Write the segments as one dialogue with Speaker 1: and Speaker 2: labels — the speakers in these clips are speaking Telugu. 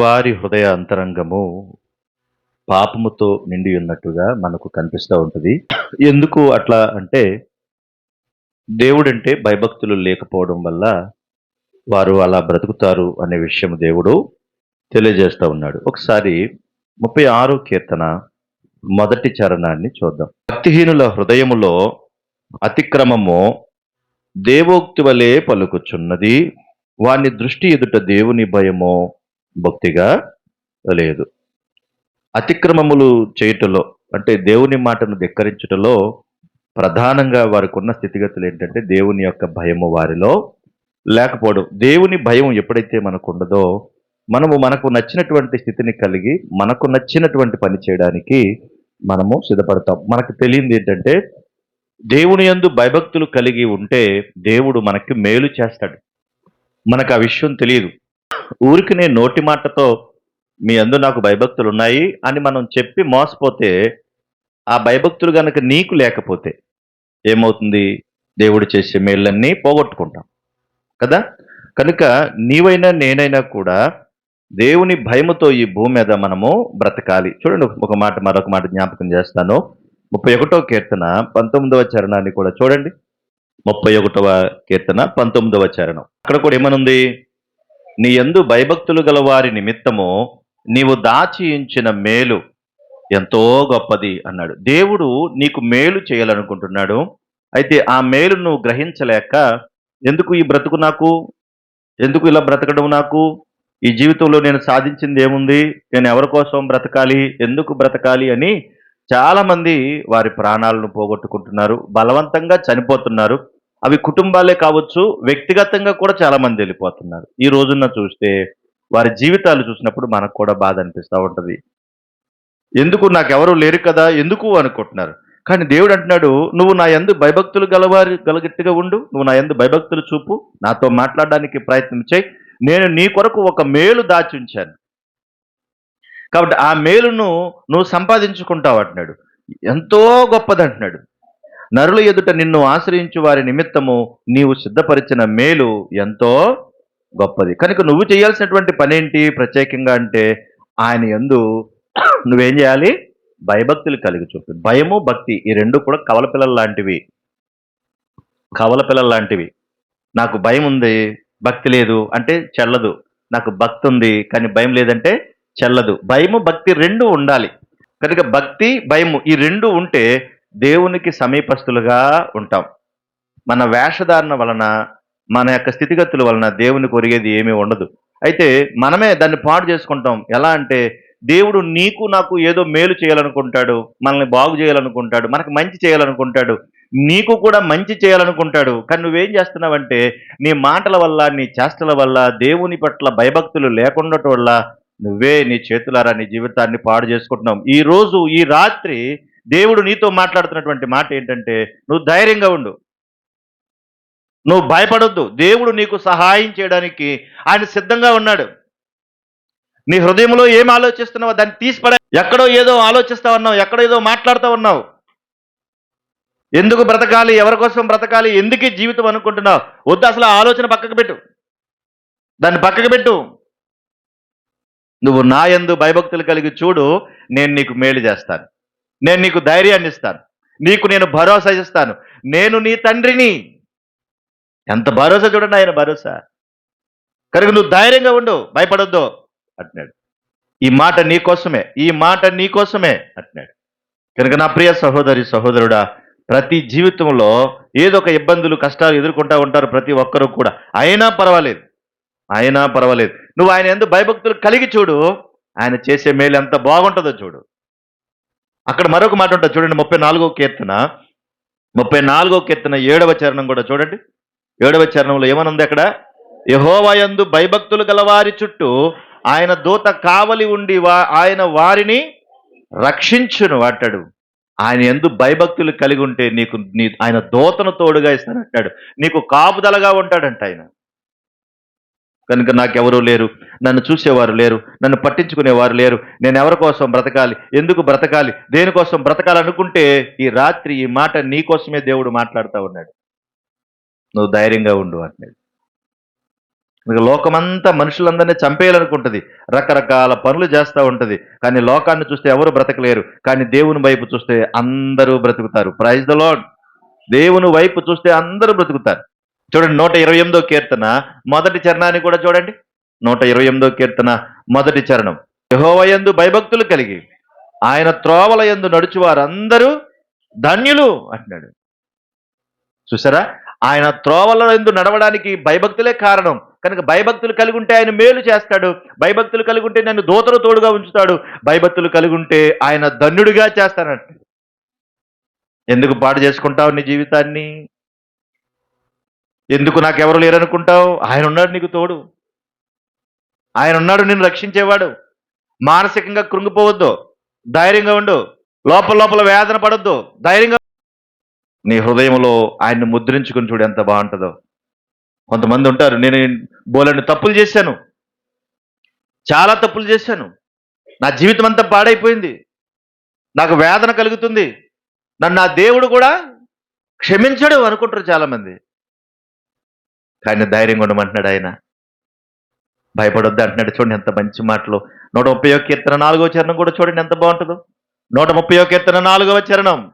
Speaker 1: వారి హృదయ అంతరంగము పాపముతో నిండి ఉన్నట్టుగా మనకు కనిపిస్తూ ఉంటుంది. ఎందుకు అట్లా అంటే దేవుడంటే భయభక్తులు లేకపోవడం వల్ల వారు అలా బ్రతుకుతారు అనే విషయం దేవుడు తెలియజేస్తూ ఉన్నాడు. ఒకసారి ముప్పై ఆరు కీర్తన మొదటి చరణాన్ని చూద్దాం. భక్తిహీనుల హృదయములో అతిక్రమము దేవోక్తి వలె పలుకుచున్నది. వాని దృష్టి ఎదుట దేవుని భయమో భక్తిగా లేదు. అతిక్రమములు చేయుటలో అంటే దేవుని మాటను ధిక్కరించుటలో ప్రధానంగా వారికి ఉన్న స్థితిగతులు ఏంటంటే దేవుని యొక్క భయము వారిలో లేకపోవడం. దేవుని భయం ఎప్పుడైతే మనకు ఉండదో మనము మనకు నచ్చినటువంటి స్థితిని కలిగి మనకు నచ్చినటువంటి పని చేయడానికి మనము సిద్ధపడతాం. మనకు తెలియంది ఏంటంటే దేవుని యందు భయభక్తులు కలిగి ఉంటే దేవుడు మనకి మేలు చేస్తాడు. మనకు ఆ విషయం తెలియదు. ఊరికినే నోటి మాటతో మీ అందు నాకు భయభక్తులు ఉన్నాయి అని మనం చెప్పి మోసపోతే ఆ భయభక్తులు గనక నీకు లేకపోతే ఏమవుతుంది? దేవుడు చేసే మేళ్ళన్నీ పోగొట్టుకుంటాం. కదా? కనుక నీవైనా నేనైనా కూడా దేవుని భయముతో ఈ భూమి మీద మనము బ్రతకాలి. చూడండి ఒక మాట మరొక మాట జ్ఞాపకం చేస్తాను. ముప్పై ఒకటో కీర్తన పంతొమ్మిదవ చరణాన్ని కూడా చూడండి. ముప్పై ఒకటవ కీర్తన పంతొమ్మిదవ చరణం. అక్కడ కూడా ఏమనుంది? నీ ఎందు భయభక్తులు గల వారి నిమిత్తము నీవు దాచి ఉంచిన మేలు ఎంతో గొప్పది అన్నాడు. దేవుడు నీకు మేలు చేయాలనుకుంటున్నాడు. అయితే ఆ మేలు నువ్వు గ్రహించలేక ఎందుకు ఈ బ్రతుకు నాకు? ఎందుకు ఇలా బ్రతకడం నాకు? ఈ జీవితంలో నేను సాధించింది ఏముంది? నేను ఎవరి కోసం బ్రతకాలి? ఎందుకు బ్రతకాలి? అని చాలామంది వారి ప్రాణాలను పోగొట్టుకుంటున్నారు. బలవంతంగా చనిపోతున్నారు. అవి కుటుంబాలే కావచ్చు వ్యక్తిగతంగా కూడా చాలా మంది వెళ్ళిపోతున్నారు. ఈ రోజున చూస్తే వారి జీవితాలు చూసినప్పుడు మనకు కూడా బాధ అనిపిస్తూ ఉంటుంది. ఎందుకు నాకెవరు లేరు కదా ఎందుకు అనుకుంటున్నారు? కానీ దేవుడు అంటున్నాడు నువ్వు నా యందు భయభక్తులు గలవారి గలగట్టిగా ఉండు. నువ్వు నా యందు భయభక్తులు చూపు. నాతో మాట్లాడడానికి ప్రయత్నం చేయి. నేను నీ కొరకు ఒక మేలు దాచి ఉంచాను కాబట్టి ఆ మేలును నువ్వు సంపాదించుకుంటావు అంటున్నాడు. ఎంతో గొప్పది అంటున్నాడు. నరుల ఎదుట నిన్ను ఆశ్రయించు వారి నిమిత్తము నీవు సిద్ధపరిచిన మేలు ఎంతో గొప్పది. కనుక నువ్వు చేయాల్సినటువంటి పనేంటి? ప్రత్యేకంగా అంటే ఆయన ఎందు నువ్వేం చేయాలి? భయభక్తులు కలిగి చూపు. భయము భక్తి ఈ రెండు కూడా కవల పిల్లల లాంటివి. కవల పిల్లల లాంటివి. నాకు భయం ఉంది భక్తి లేదు అంటే చెల్లదు. నాకు భక్తి ఉంది కానీ భయం లేదంటే చెల్లదు. భయము భక్తి రెండు ఉండాలి. కనుక భక్తి భయము ఈ రెండు ఉంటే దేవునికి సమీపస్తులుగా ఉంటాం. మన వేషధారణ వలన మన యొక్క స్థితిగతుల వలన దేవుని కొరిగేది ఏమీ ఉండదు. అయితే మనమే దాన్ని పాడు చేసుకుంటాం. ఎలా అంటే దేవుడు నీకు నాకు ఏదో మేలు చేయాలనుకుంటాడు మనల్ని బాగు చేయాలనుకుంటాడు మనకు మంచి చేయాలనుకుంటాడు నీకు కూడా మంచి చేయాలనుకుంటాడు. కానీ నువ్వేం చేస్తున్నావంటే నీ మాటల వల్ల నీ చేష్టల వల్ల దేవుని పట్ల భయభక్తులు లేకుండటం వల్ల నువ్వే నీ చేతులారా నీ జీవితాన్ని పాడు చేసుకుంటున్నావు. ఈ రోజు ఈ రాత్రి దేవుడు నీతో మాట్లాడుతున్నటువంటి మాట ఏంటంటే నువ్వు ధైర్యంగా ఉండు. నువ్వు భయపడొద్దు. దేవుడు నీకు సహాయం చేయడానికి ఆయన సిద్ధంగా ఉన్నాడు. నీ హృదయంలో ఏం ఆలోచిస్తున్నావో దాన్ని తీసిపడే ఎక్కడో ఏదో ఆలోచిస్తా ఉన్నావు ఎక్కడో ఏదో మాట్లాడుతూ ఉన్నావు. ఎందుకు బ్రతకాలి? ఎవరి కోసం బ్రతకాలి? ఎందుకు జీవితం అనుకుంటున్నావు? వద్దు అసలు ఆలోచన పక్కకు పెట్టు. దాన్ని పక్కకు పెట్టు. నువ్వు నా యందు భయభక్తులు కలిగి చూడు నేను నీకు మేలు చేస్తాను. నేను నీకు ధైర్యాన్ని ఇస్తాను. నీకు నేను భరోసా ఇస్తాను. నేను నీ తండ్రిని. ఎంత భరోసా చూడండి ఆయన భరోసా. కనుక నువ్వు ధైర్యంగా ఉండు భయపడొద్దు అంటున్నాడు. ఈ మాట నీకోసమే ఈ మాట నీ కోసమే అంటున్నాడు. కనుక నా ప్రియ సహోదరి సహోదరుడా ప్రతి జీవితంలో ఏదో ఒక ఇబ్బందులు కష్టాలు ఎదుర్కొంటూ ఉంటారు ప్రతి ఒక్కరూ కూడా. అయినా పర్వాలేదు అయినా పర్వాలేదు. నువ్వు ఆయన ఎందుకు భయభక్తులు కలిగి చూడు. ఆయన చేసే మేలు ఎంత బాగుంటుందో చూడు. అక్కడ మరొక మాట ఉంటుంది. చూడండి ముప్పై నాలుగో కీర్తన. ముప్పై నాలుగో కీర్తన ఏడవ చరణం కూడా చూడండి. ఏడవ చరణంలో ఏమనుంది అక్కడ? యహోవయందు భయభక్తులు గలవారి చుట్టూ ఆయన దూత కావలి ఉండి వా ఆయన వారిని రక్షించును అంటాడు. ఆయన ఎందు భయభక్తులు కలిగి ఉంటే నీకు నీ ఆయన దూతను తోడుగా ఇస్తానంటాడు. నీకు కాపుదలగా ఉంటాడంట ఆయన. కనుక నాకెవరూ లేరు. నన్ను చూసేవారు లేరు. నన్ను పట్టించుకునేవారు లేరు. నేను ఎవరి కోసం బ్రతకాలి? ఎందుకు బ్రతకాలి? దేనికోసం బ్రతకాలనుకుంటే ఈ రాత్రి ఈ మాట నీ కోసమే దేవుడు మాట్లాడుతూ ఉన్నాడు. నువ్వు ధైర్యంగా ఉండు అంటున్నాడు. ఇంకా లోకమంతా మనుషులందరినీ చంపేయాలనుకుంటుంది. రకరకాల పనులు చేస్తూ ఉంటుంది. కానీ లోకాన్ని చూస్తే ఎవరు బ్రతకలేరు. కానీ దేవుని వైపు చూస్తే అందరూ బ్రతుకుతారు. ప్రైజ్ ద లాడ్ దేవుని వైపు చూస్తే అందరూ బ్రతుకుతారు. చూడండి నూట ఇరవై ఎనిమిదో కీర్తన మొదటి చరణాన్ని కూడా చూడండి. నూట ఇరవై ఎనిమిదో కీర్తన మొదటి చరణం. యహోవయందు భయభక్తులు కలిగి ఆయన త్రోవల యందు నడుచు వారందరూ ధన్యులు అంటున్నాడు. చూసారా? ఆయన త్రోవల ఎందు నడవడానికి భయభక్తులే కారణం. కనుక భయభక్తులు కలిగి ఉంటే ఆయన మేలు చేస్తాడు. భయభక్తులు కలిగి ఉంటే నన్ను దూతలు తోడుగా ఉంచుతాడు. భయభక్తులు కలిగి ఉంటే ఆయన ధన్యుడిగా చేస్తానంట ఎందుకు పాడు చేసుకుంటావు నీ జీవితాన్ని? ఎందుకు నాకెవరు లేరనుకుంటావు? ఆయన ఉన్నాడు నీకు తోడు. ఆయన ఉన్నాడు నిన్ను రక్షించేవాడు. మానసికంగా కృంగిపోవద్దు. ధైర్యంగా ఉండు. లోపల లోపల వేదన పడొద్దు. ధైర్యంగా నీ హృదయంలో ఆయన్ని ముద్రించుకుని చూడు ఎంత బాగుంటుందో. కొంతమంది ఉంటారు నేను బోలని తప్పులు చేశాను. చాలా తప్పులు చేశాను. నా జీవితం అంతా పాడైపోయింది. నాకు వేదన కలుగుతుంది. నన్ను నా దేవుడు కూడా క్షమించడు అనుకుంటారు చాలామంది. కానీ ధైర్యంగా ఉండమంటున్నాడు ఆయన. భయపడొద్దు అంటున్నాడు. చూడండి ఎంత మంచి మాటలు. నూట ముప్పై కీర్తన నాలుగో చరణం కూడా చూడండి ఎంత బాగుంటుందో. నూట ముప్పై కీర్తన నాలుగవ చరణం.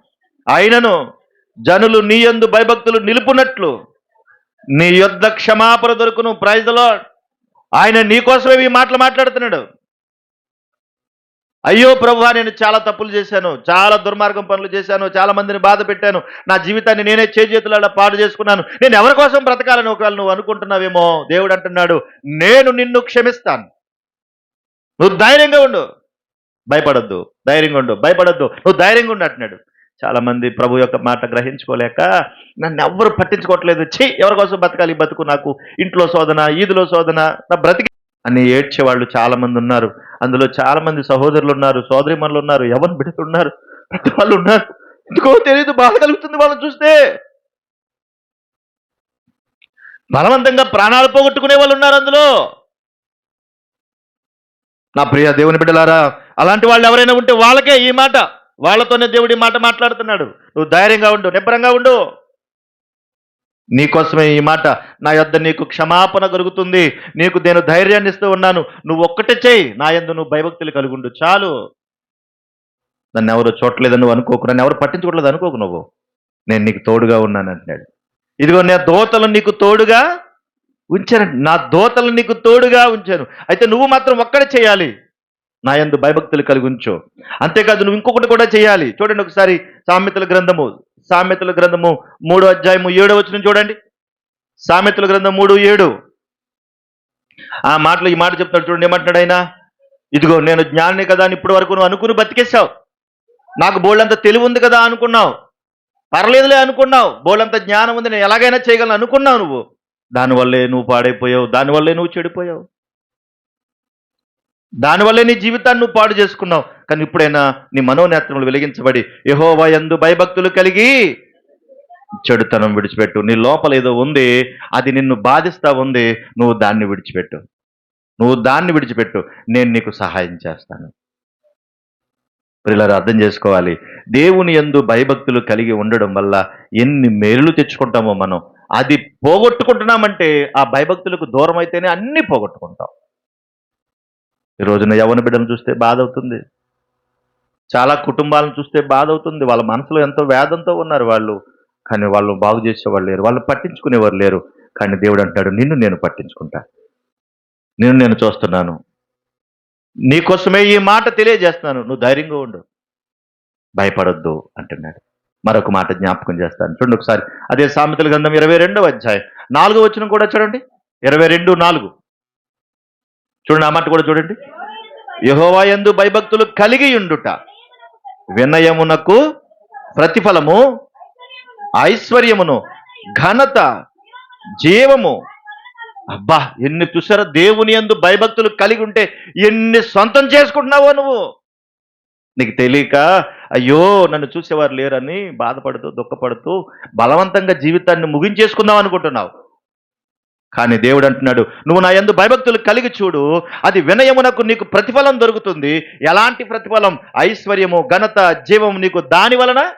Speaker 1: ఆయనను జనులు నీ యందు భయభక్తులు నిలుపునట్లు నీ యొద్ద క్షమాపణ దొరుకును. ప్రైజ్లో ఆయన నీ కోసమే ఈ మాటలు మాట్లాడుతున్నాడు. అయ్యో ప్రభు నేను చాలా తప్పులు చేశాను చాలా దుర్మార్గం పనులు చేశాను చాలా మందిని బాధ పెట్టాను నా జీవితాన్ని నేనే చేతులాడ పాడు చేసుకున్నాను నేను ఎవరి కోసం బ్రతకాలని ఒకవేళ నువ్వు అనుకుంటున్నావేమో దేవుడు అంటున్నాడు నేను నిన్ను క్షమిస్తాను. నువ్వు ధైర్యంగా ఉండు. భయపడొద్దు ధైర్యంగా ఉండు భయపడొద్దు నువ్వు ధైర్యంగా ఉండు అంటున్నాడు. చాలా మంది ప్రభు యొక్క మాట గ్రహించుకోలేక నన్ను ఎవ్వరు పట్టించుకోవట్లేదు ఛీ ఎవరి కోసం బతకాలి బతుకు నాకు? ఇంట్లో శోధన ఈదులో శోధన నా బ్రతికి అని ఏడ్చే వాళ్ళు చాలా మంది ఉన్నారు. అందులో చాలా మంది సహోదరులు ఉన్నారు సోదరిమణులు ఉన్నారు యవన్ బిడ్డలు ఉన్నారు ప్రతి వాళ్ళు ఉన్నారు. ఎందుకో తెలియదు బాధ కలుగుతుంది వాళ్ళని చూస్తే. బలవంతంగా ప్రాణాలు పోగొట్టుకునే వాళ్ళు ఉన్నారు అందులో. నా ప్రియ దేవుని బిడ్డలారా అలాంటి వాళ్ళు ఎవరైనా ఉంటే వాళ్ళకే ఈ మాట వాళ్ళతోనే దేవుడి మాట మాట్లాడుతున్నాడు. నువ్వు ధైర్యంగా ఉండు నిబ్బరంగా ఉండు. నీకోసమే ఈ మాట నా యొద్ద నీకు క్షమాపణ కలుగుతుంది నీకు నేను ధైర్యాన్ని ఇస్తూ ఉన్నాను. నువ్వు ఒక్కటే చేయి నా యొద్ద నువ్వు భయభక్తులు కలుగుండు. చాలు. నన్ను ఎవరు చూడలేదని నువ్వు అనుకోకు. నన్ను ఎవరు పట్టించుకోవట్లేదు అనుకోకు నువ్వు. నేను నీకు తోడుగా ఉన్నాను అంటున్నాడు. ఇదిగో నా దోతలు నీకు తోడుగా ఉంచాను నా దోతలు నీకు తోడుగా ఉంచాను అయితే నువ్వు మాత్రం ఒక్కడే చేయాలి. నా యందు భయభక్తులు కలిగి ఉంచు అంతేకాదు నువ్వు ఇంకొకటి కూడా చేయాలి. చూడండి ఒకసారి సామెతల గ్రంథము. సామెతల గ్రంథము మూడో అధ్యాయము ఏడో వచ్చిన చూడండి. సామెతల గ్రంథం మూడు ఏడు. ఆ మాటలు ఈ మాట చెప్తాడు చూడండి ఏమంటున్నాడు ఆయన? ఇదిగో నేను జ్ఞాని కదా అని ఇప్పటి వరకు నువ్వు అనుకుని బతికేశావు. నాకు బోళ్ళంత తెలివి ఉంది కదా అనుకున్నావు. పర్లేదులే అనుకున్నావు. బోళ్ళంత జ్ఞానం ఉంది నేను ఎలాగైనా చేయగలను అనుకున్నావు నువ్వు. దానివల్లే నువ్వు పాడైపోయావు దానివల్లే నువ్వు చెడిపోయావు. దానివల్లే నీ జీవితాన్ని నువ్వు పాడు చేసుకున్నావు. కానీ ఇప్పుడైనా నీ మనోనేత్రములు వెలిగించబడి యహోవా ఎందు భయభక్తులు కలిగి చెడుతనం విడిచిపెట్టు. నీ లోపల ఏదో ఉంది అది నిన్ను బాధిస్తా ఉంది నువ్వు దాన్ని విడిచిపెట్టు. నువ్వు దాన్ని విడిచిపెట్టు. నేను నీకు సహాయం చేస్తాను. పిల్లలు అర్థం చేసుకోవాలి. దేవుని ఎందు భయభక్తులు కలిగి ఉండడం వల్ల ఎన్ని మేలులు తెచ్చుకుంటామో మనం. అది పోగొట్టుకుంటున్నామంటే ఆ భయభక్తులకు దూరం అయితేనే అన్నీ పోగొట్టుకుంటాం. ఈ రోజున యవన బిడ్డను చూస్తే బాధ అవుతుంది చాలా కుటుంబాలను చూస్తే బాధ అవుతుంది వాళ్ళ మనసులో ఎంతో వేదంతో ఉన్నారు వాళ్ళు. కానీ వాళ్ళు బాగు చేసేవాళ్ళు లేరు. వాళ్ళు పట్టించుకునేవారు లేరు. కానీ దేవుడు అంటాడు నిన్ను నేను పట్టించుకుంటా. నిన్ను నేను చూస్తున్నాను. నీకోసమే ఈ మాట తెలియజేస్తున్నాను. నువ్వు ధైర్యంగా ఉండు. భయపడొద్దు అంటున్నాడు. మరొక మాట జ్ఞాపకం చేస్తాను. చూడండి ఒకసారి. అదే సామెతల గ్రంథం ఇరవై రెండవ అధ్యాయం. నాలుగో వచ్చిన కూడా చూడండి. ఇరవై రెండు నాలుగు. చూడండి ఆ మాట కూడా చూడండి. యహోవా ఎందు భయభక్తులు కలిగి ఉండుట వినయమునకు ప్రతిఫలము ఐశ్వర్యమును ఘనత జీవము. అబ్బా ఎన్ని చూసారా? దేవుని యందు భయభక్తులు కలిగి ఉంటే ఎన్ని సొంతం చేసుకుంటున్నావో నువ్వు? నీకు తెలియక అయ్యో నన్ను చూసేవారు లేరని బాధపడుతూ దుఃఖపడుతూ బలవంతంగా జీవితాన్ని ముగించేసుకుందాం అనుకుంటున్నావు. కానీ దేవుడు అంటున్నాడు నువ్వు నా యందు భయభక్తులు కలిగి చూడు అది వినయమునకు నీకు ప్రతిఫలం దొరుకుతుంది. ఎలాంటి ప్రతిఫలం? ఐశ్వర్యము ఘనత జీవము నీకు దాని వలన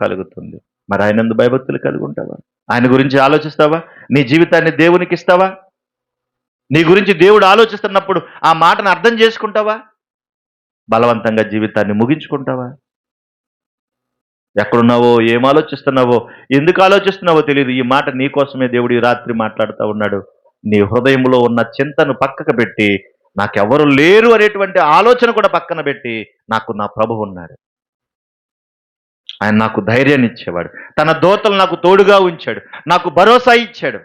Speaker 1: కలుగుతుంది. మరి ఆయన ఎందు భయభక్తులు కలిగి ఉంటావా? ఆయన గురించి ఆలోచిస్తావా? నీ జీవితాన్ని దేవునికి ఇస్తావా? నీ గురించి దేవుడు ఆలోచిస్తున్నప్పుడు ఆ మాటను అర్థం చేసుకుంటావా? బలవంతంగా జీవితాన్ని ముగించుకుంటావా? ఎక్కడున్నావో ఏం ఆలోచిస్తున్నావో ఎందుకు ఆలోచిస్తున్నావో తెలియదు ఈ మాట నీకోసమే దేవుడు ఈ రాత్రి మాట్లాడుతూ ఉన్నాడు. నీ హృదయంలో ఉన్న చింతను పక్కకు పెట్టి నాకెవరు లేరు అనేటువంటి ఆలోచన కూడా పక్కన పెట్టి నాకు నా ప్రభు ఉన్నాడు. ఆయన నాకు ధైర్యాన్ని ఇచ్చేవాడు. తన దోతలు నాకు తోడుగా ఉంచాడు. నాకు భరోసా ఇచ్చాడు.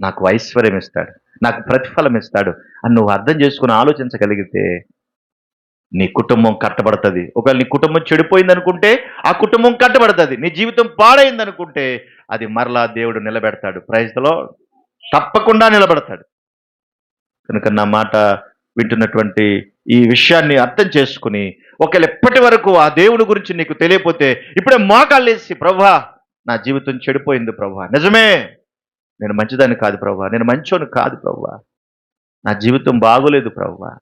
Speaker 1: నాకు ఐశ్వర్యం ఇస్తాడు. నాకు ప్రతిఫలం ఇస్తాడు. అని నువ్వు అర్థం చేసుకుని ఆలోచించగలిగితే నీ కుటుంబం కట్టబడుతుంది. ఒకవేళ నీ కుటుంబం చెడిపోయింది అనుకుంటే ఆ కుటుంబం కట్టబడుతుంది. నీ జీవితం పాడైంది అనుకుంటే అది మరలా దేవుడు నిలబెడతాడు. ప్రైజ్లో తప్పకుండా నిలబడతాడు. కనుక నా మాట వింటున్నటువంటి ఈ విషయాన్ని అర్థం చేసుకుని ఒకవేళ ఎప్పటి వరకు ఆ దేవుని గురించి నీకు తెలియపోతే ఇప్పుడే మోకాళ్ళేసి ప్రభా నా జీవితం చెడిపోయింది ప్రభా. నిజమే. నేను మంచిదాన్ని కాదు ప్రభా. నేను మంచోని కాదు ప్రభా. నా జీవితం బాగోలేదు ప్రభా.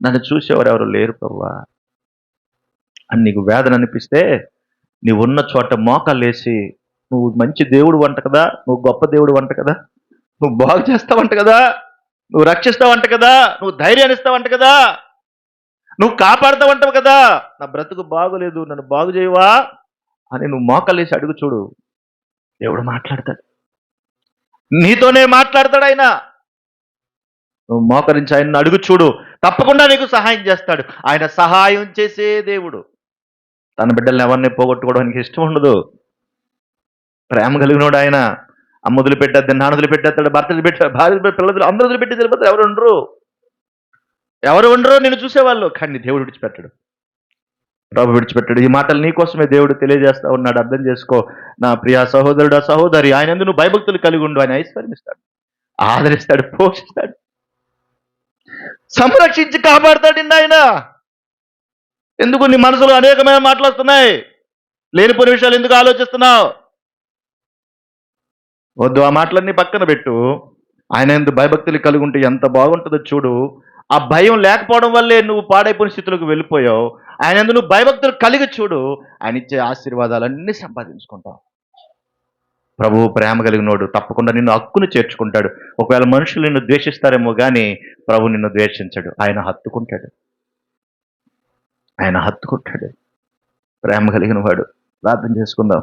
Speaker 1: నన్ను చూసేవారు ఎవరు లేరు ప్రవ్వా. అని నీకు వేదన అనిపిస్తే నీవు ఉన్న చోట మోకాళ్ళేసి నువ్వు మంచి దేవుడు వంట కదా నువ్వు గొప్ప దేవుడు వంట కదా నువ్వు బాగు చేస్తావంట కదా నువ్వు రక్షిస్తావంట కదా నువ్వు ధైర్యాన్ని ఇస్తావంట కదా నువ్వు కాపాడతావంటావు కదా నా బ్రతుకు బాగోలేదు నన్ను బాగు చేయవా? అని నువ్వు మోకలేసి అడుగు చూడు. దేవుడు మాట్లాడతాడు. నీతోనే మాట్లాడతాడు ఆయన. నువ్వు మోకరించి ఆయన్ని అడుగు చూడు. తప్పకుండా నీకు సహాయం చేస్తాడు. ఆయన సహాయం చేసే దేవుడు. తన బిడ్డల్ని ఎవరిని పోగొట్టుకోవడానికి ఇష్టం ఉండదు. ప్రేమ కలిగినోడు ఆయన. అమ్మదులు వదిలిపెట్టేద్ది నాన్న పెట్టేస్తాడు భర్తలు వదిలిపెట్టాడు భార్య పిల్లలు అందరూ వదిలిపెట్టి వెళ్ళిపోతారు ఎవరు ఉండరు. ఎవరు ఉండరు నేను చూసేవాళ్ళు. కానీ దేవుడు విడిచిపెట్టాడు. ప్రభు విడిచిపెట్టాడు. ఈ మాటలు నీకోసమే దేవుడు తెలియజేస్తా ఉన్నాడు. అర్థం చేసుకో. నా ప్రియ సహోదరుడు సహోదరి ఆయన ఎందుకు నువ్వు భయభక్తులు కలిగి ఉండు. ఆయన ఐశ్వర్యమిస్తాడు ఆదరిస్తాడు పోషిస్తాడు. సంరక్షించి కాపాడుతాడు ఆయన. ఎందుకు నీ మనసులో అనేకమైన మాటలు వస్తున్నాయి? విషయాలు ఎందుకు ఆలోచిస్తున్నావు? వద్దు ఆ మాటలన్నీ పక్కన పెట్టు. ఆయన ఎందుకు భయభక్తులు కలిగి ఉంటే ఎంత బాగుంటుందో చూడు. ఆ భయం లేకపోవడం వల్లే నువ్వు పాడైపోయిన స్థితిలోకి వెళ్ళిపోయావు. ఆయన ఎందుకు నువ్వు భయభక్తులు కలిగి చూడు. ఆయన ఇచ్చే ఆశీర్వాదాలన్నీ సంపాదించుకుంటావు. ప్రభువు ప్రేమ కలిగినోడు. తప్పకుండా నిన్ను హక్కును చేర్చుకుంటాడు. ఒకవేళ మనుషులు నిన్ను ద్వేషిస్తారేమో కానీ ప్రభు నిన్ను ద్వేషించడు. ఆయన హత్తుకుంటాడు. ఆయన హత్తుకుంటాడు. ప్రేమ కలిగిన వాడు ప్రార్థన చేసుకుందాం.